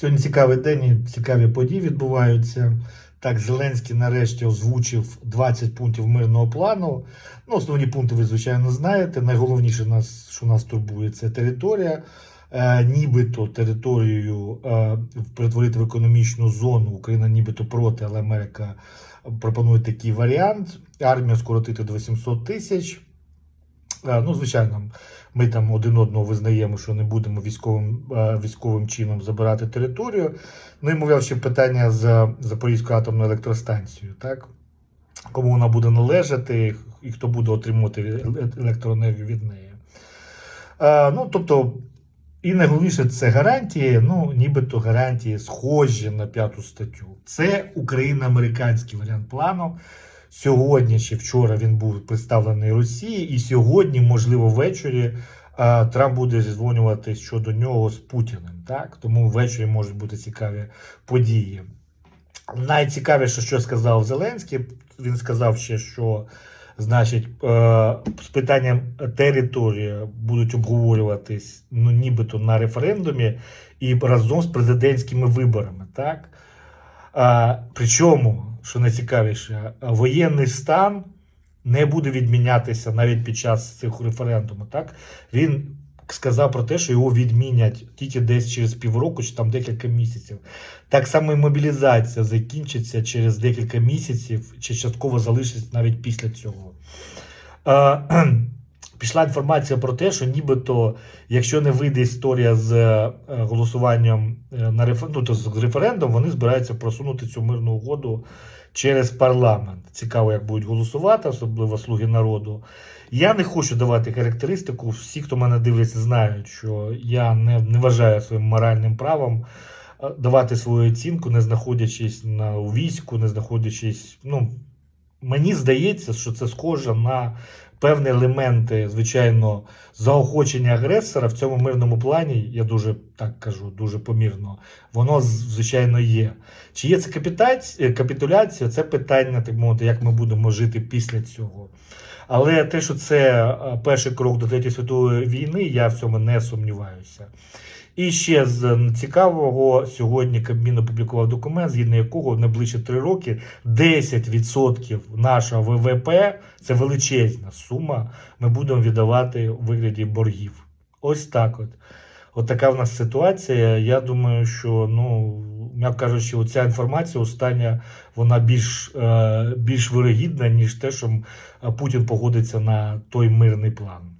Сьогодні цікавий день, і цікаві події відбуваються. Так, Зеленський нарешті озвучив 20 пунктів мирного плану. Ну, основні пункти ви, звичайно, знаєте. Найголовніше, що нас турбує, це територія. Е, нібито територію е, перетворити в економічну зону. Україна нібито проти, але Америка пропонує такий варіант. Армію скоротити до 800 тисяч. Ну, звичайно, ми там один одного визнаємо, що не будемо військовим, е, військовим чином забирати територію. Ну і мовляв, ще питання за Запорізьку атомну електростанцію, так? Кому вона буде належати і хто буде отримувати електроенергію від неї. Е, Ну, тобто, і найголовніше це гарантії, ну, нібито гарантії схожі на п'яту статтю. Це україно-американський варіант плану. Сьогодні чи вчора він був представлений Росії, і сьогодні, можливо, ввечері е, Трамп буде зізвонювати щодо нього з Путіним. Так? Тому ввечері можуть бути цікаві події. Найцікавіше, що сказав Зеленський, він сказав ще, що значить, е, з питанням території будуть обговорюватись ну, нібито на референдумі і разом з президентськими виборами. Так? А, причому, що найцікавіше, воєнний стан не буде відмінятися навіть під час цих референдуму. Так? Він сказав про те, що його відмінять тільки десь через півроку чи там декілька місяців. Так само і мобілізація закінчиться через декілька місяців, чи частково залишиться навіть після цього. Пішла інформація про те, що нібито, якщо не вийде історія з е, голосуванням е, на рефер... ну, то з референдум, вони збираються просунути цю мирну угоду через парламент. Цікаво, як будуть голосувати, особливо слуги народу. Я не хочу давати характеристику. Всі, хто мене дивляться, знають, що я не, не вважаю своїм моральним правом е, давати свою оцінку, не знаходячись на війську, не знаходячись. Ну, мені здається, що це схоже на певні елементи, звичайно, заохочення агресора в цьому мирному плані, я дуже так кажу, дуже помірно, воно звичайно є. Чи є це капітаці- капітуляція? Це питання, так мовити, як ми будемо жити після цього. Але те, що це е, перший крок до Третьої світової війни, я в цьому не сумніваюся. І ще з цікавого сьогодні Кабмін опублікував документ, згідно якого найближчі три роки 10% нашого ВВП це величезна сума. Ми будемо віддавати у вигляді боргів. Ось так от. От така в нас ситуація. Я думаю, що ну, м'яко кажучи, оця інформація остання вона більш, е, більш вирогідна, ніж те, що Путін погодиться на той мирний план.